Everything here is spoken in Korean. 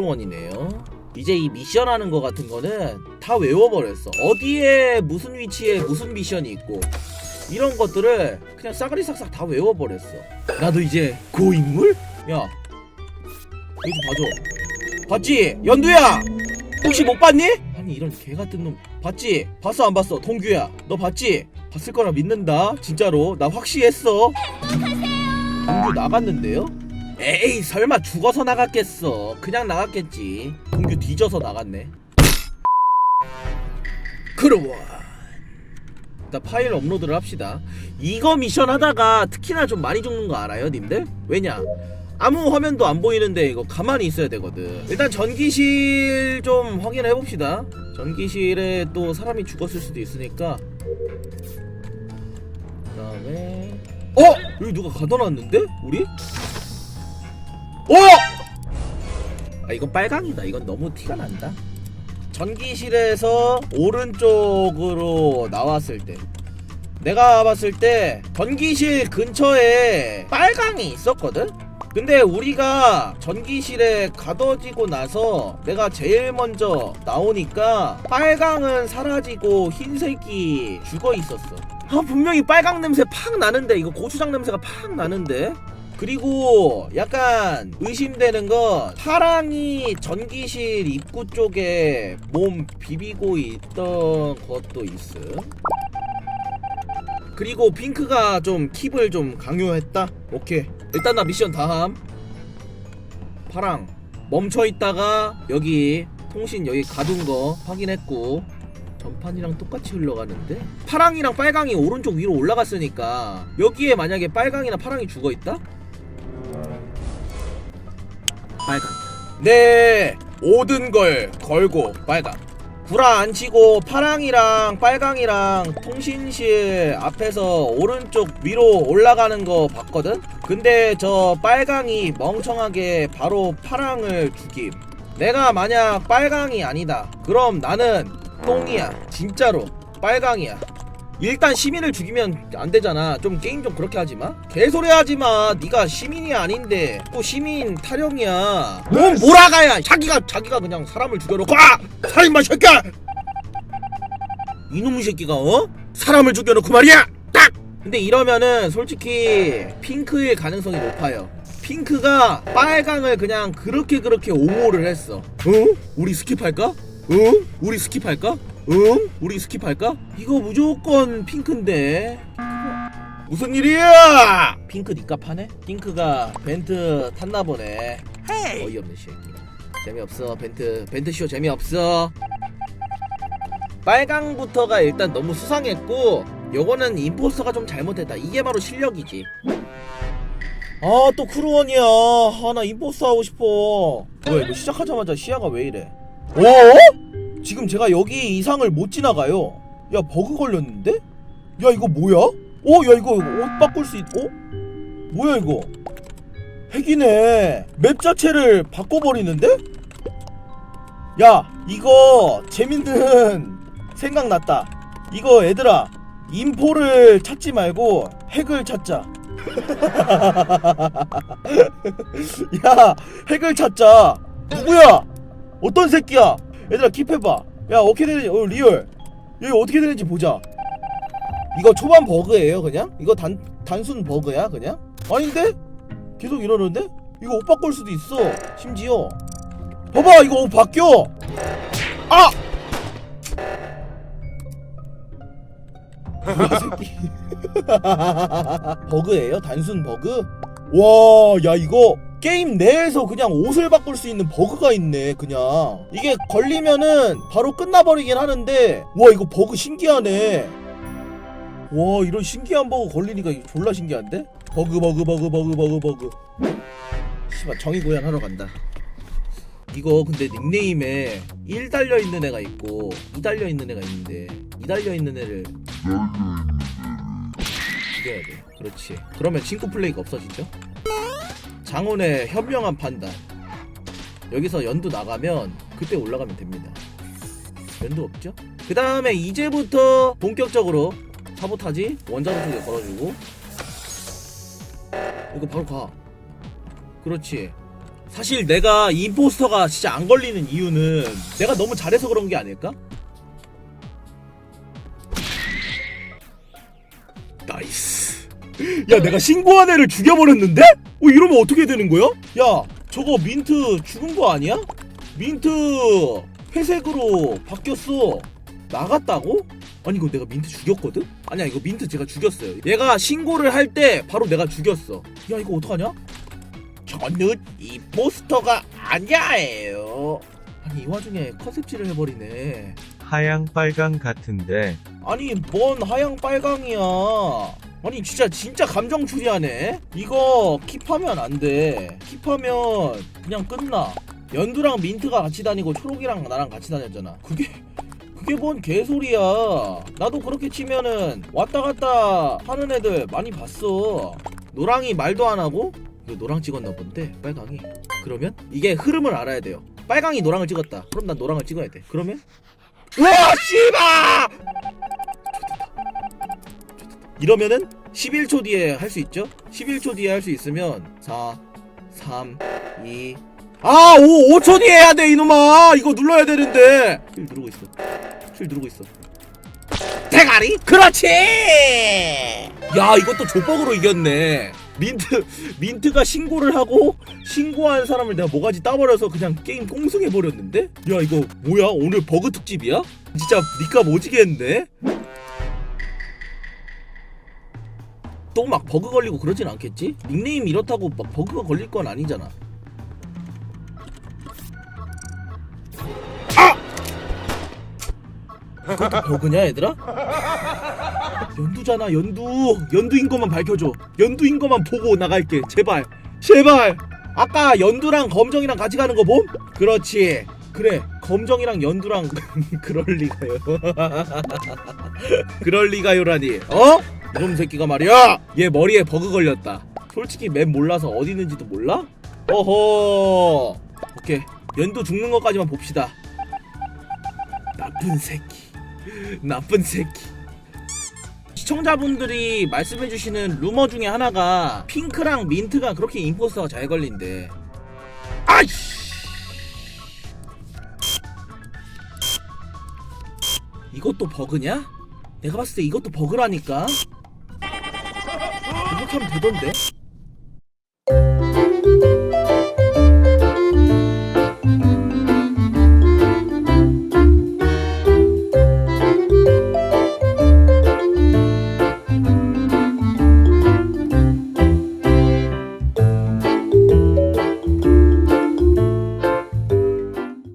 크루원이네요. 이제 이 미션 하는 거 같은 거는 다 외워버렸어. 어디에 무슨 위치에 무슨 미션이 있고 이런 것들을 그냥 싸그리 싹싹 다 외워버렸어. 나도 이제 고인물? 야, 이거 좀 봐줘. 봤지? 연두야! 혹시 못 봤니? 아니 이런 개 같은 놈 봤지? 봤어 안 봤어? 동규야 너 봤지? 봤을 거라 믿는다 진짜로 나 확시했어 동규 나갔는데요? 에이 설마 죽어서 나갔겠어. 그냥 나갔겠지. 동규 뒤져서 나갔네. 그러원. 일단 파일 업로드를 합시다. 이거 미션 하다가 특히나 좀 많이 죽는 거 알아요 님들? 왜냐? 아무 화면도 안 보이는데 이거 가만히 있어야 되거든. 일단 전기실 좀 확인해 봅시다. 전기실에 또 사람이 죽었을 수도 있으니까. 그 다음에 어? 여기 누가 가둬놨는데? 우리? 어! 아 이건 빨강이다 이건 너무 티가 난다 전기실에서 오른쪽으로 나왔을 때 내가 봤을 때 전기실 근처에 빨강이 있었거든? 근데 우리가 전기실에 가둬지고 나서 내가 제일 먼저 나오니까 빨강은 사라지고 흰색이 죽어 있었어. 아, 분명히 빨강 냄새 팍 나는데 이거 고추장 냄새가 팍 나는데 그리고 약간 의심되는 건 파랑이 전기실 입구 쪽에 몸 비비고 있던 것도 있음. 그리고 핑크가 좀 킵을 좀 강요했다. 오케이. 일단 나 미션 다함. 파랑 멈춰 있다가 여기 통신 여기 가둔 거 확인했고 전판이랑 똑같이 흘러가는데 파랑이랑 빨강이 오른쪽 위로 올라갔으니까 여기에 만약에 빨강이나 파랑이 죽어 있다? 빨강. 네, 모든 걸 걸고 빨강. 구라 안 치고 파랑이랑 빨강이랑 통신실 앞에서 오른쪽 위로 올라가는 거 봤거든? 근데 저 빨강이 멍청하게 바로 파랑을 죽임. 내가 만약 빨강이 아니다. 그럼 나는 똥이야. 진짜로. 빨강이야. 일단 시민을 죽이면 안 되잖아. 좀 게임 좀 그렇게 하지 마. 개소리 하지 마. 네가 시민이 아닌데 또 시민 타령이야. 뭔 몰아가야. 자기가 자기가 그냥 사람을 죽여놓고 아! 살인마 새끼야. 이놈의 새끼가 어? 사람을 죽여놓고 말이야. 딱. 근데 이러면은 솔직히 핑크일 가능성이 높아요. 핑크가 빨강을 그냥 그렇게 그렇게 옹호를 했어. 응? 우리 스킵할까? 응? 우리 스킵할까? 응? 우리 스킵할까? 이거 무조건 핑크인데. 무슨 일이야? 핑크 니값 하네? 핑크가 벤트 탔나 보네. 어이없는 새끼. 재미없어 벤트 벤트 쇼 재미없어. 빨강부터가 일단 너무 수상했고 요거는 임포스터가 좀 잘못했다. 이게 바로 실력이지. 아 또 크루원이야. 아나 임포스터 하고 싶어. 뭐야 이거 시작하자마자 시야가 왜 이래? 어? 지금 제가 여기 이상을 못 지나가요. 야 버그 걸렸는데? 야 이거 뭐야? 어? 야 이거 옷 바꿀 수 있... 어? 뭐야 이거? 핵이네. 맵 자체를 바꿔버리는데? 야 이거 재밌는 생각 났다. 이거 얘들아 인포를 찾지 말고 핵을 찾자. 야 핵을 찾자. 누구야? 어떤 새끼야? 얘들아 킵해봐. 야 어떻게 되는지 어 리얼. 여기 어떻게 되는지 보자. 이거 초반 버그예요 그냥? 이거 단 단순 버그야 그냥? 아닌데? 계속 이러는데? 이거 옷 바꿀 수도 있어. 심지어. 봐봐 이거 옷 바뀌어. 아! 버그예요? 단순 버그? 와, 야 이거 게임 내에서 그냥 옷을 바꿀 수 있는 버그가 있네, 그냥. 이게 걸리면은 바로 끝나버리긴 하는데, 와, 이거 버그 신기하네. 와, 이런 신기한 버그 걸리니까 졸라 신기한데? 버그, 버그, 버그, 버그, 버그, 버그. 씨발, 정의 고양 하러 간다. 이거 근데 닉네임에 1 달려 있는 애가 있고 2 달려 있는 애가 있는데 2 달려 있는 애를 죽여야 돼. 그렇지. 그러면 친구 플레이가 없어지죠? 장훈의 현명한 판단. 여기서 연두 나가면 그때 올라가면 됩니다. 연두 없죠? 그 다음에 이제부터 본격적으로 사보타지 원자로 쪽에 걸어주고 이거 바로 가. 그렇지. 사실 내가 이 임포스터가 진짜 안 걸리는 이유는 내가 너무 잘해서 그런 게 아닐까? 야, 내가 신고한 애를 죽여버렸는데? 어, 이러면 어떻게 되는 거야? 야, 저거 민트 죽은 거 아니야? 민트 회색으로 바뀌었어. 나갔다고? 아니 이거 내가 민트 죽였거든? 아니야 이거 민트 제가 죽였어요 얘가 신고를 할 때 바로 내가 죽였어 야 이거 어떡하냐? 저는 이 포스터가 아니야예요 아니 이 와중에 컨셉질을 해버리네 하양 빨강 같은데 아니 뭔 하양 빨강이야 아니 진짜 진짜 감정 추리하네. 이거 킵하면 안돼. 킵하면 그냥 끝나. 연두랑 민트가 같이 다니고 초록이랑 나랑 같이 다녔잖아. 그게 그게 뭔 개소리야. 나도 그렇게 치면은 왔다 갔다 하는 애들 많이 봤어. 노랑이 말도 안 하고 노랑 찍었나 본데 빨강이. 그러면 이게 흐름을 알아야 돼요. 빨강이 노랑을 찍었다. 그럼 난 노랑을 찍어야 돼. 그러면? 와 씨발 이러면은 11초 뒤에 할 수 있죠? 11초 뒤에 할 수 있으면 4 3 2 아, 5, 5초 뒤에 해야 돼, 이놈아! 이거 눌러야 되는데! 실 누르고 있어. 실 누르고 있어. 대가리? 그렇지! 야, 이것도 조벅으로 이겼네. 민트, 민트가 신고를 하고, 신고한 사람을 내가 모가지 따버려서 그냥 게임 꽁승해버렸는데? 야, 이거 뭐야? 오늘 버그 특집이야? 진짜 니값 오지겠네? 또 막 버그 걸리고 그러진 않겠지? 닉네임 이렇다고 막 버그가 걸릴 건 아니잖아. 그것도 버그냐 얘들아? 연두잖아 연두 연두인 것만 밝혀줘 연두인 것만 보고 나갈게 제발 제발 아까 연두랑 검정이랑 같이 가는 거 봄? 그렇지 그래 검정이랑 연두랑 그럴 리가요 그럴 리가요라니 어? 이놈 새끼가 말이야! 얘 머리에 버그 걸렸다. 솔직히 맵 몰라서 어디 있는지도 몰라? 어허! 오케이. 연두 죽는 것까지만 봅시다. 나쁜 새끼. 나쁜 새끼. 시청자분들이 말씀해주시는 루머 중에 하나가 핑크랑 민트가 그렇게 임포스터가 잘 걸린대. 아이씨! 이것도 버그냐? 내가 봤을 때 이것도 버그라니까 하면 되던데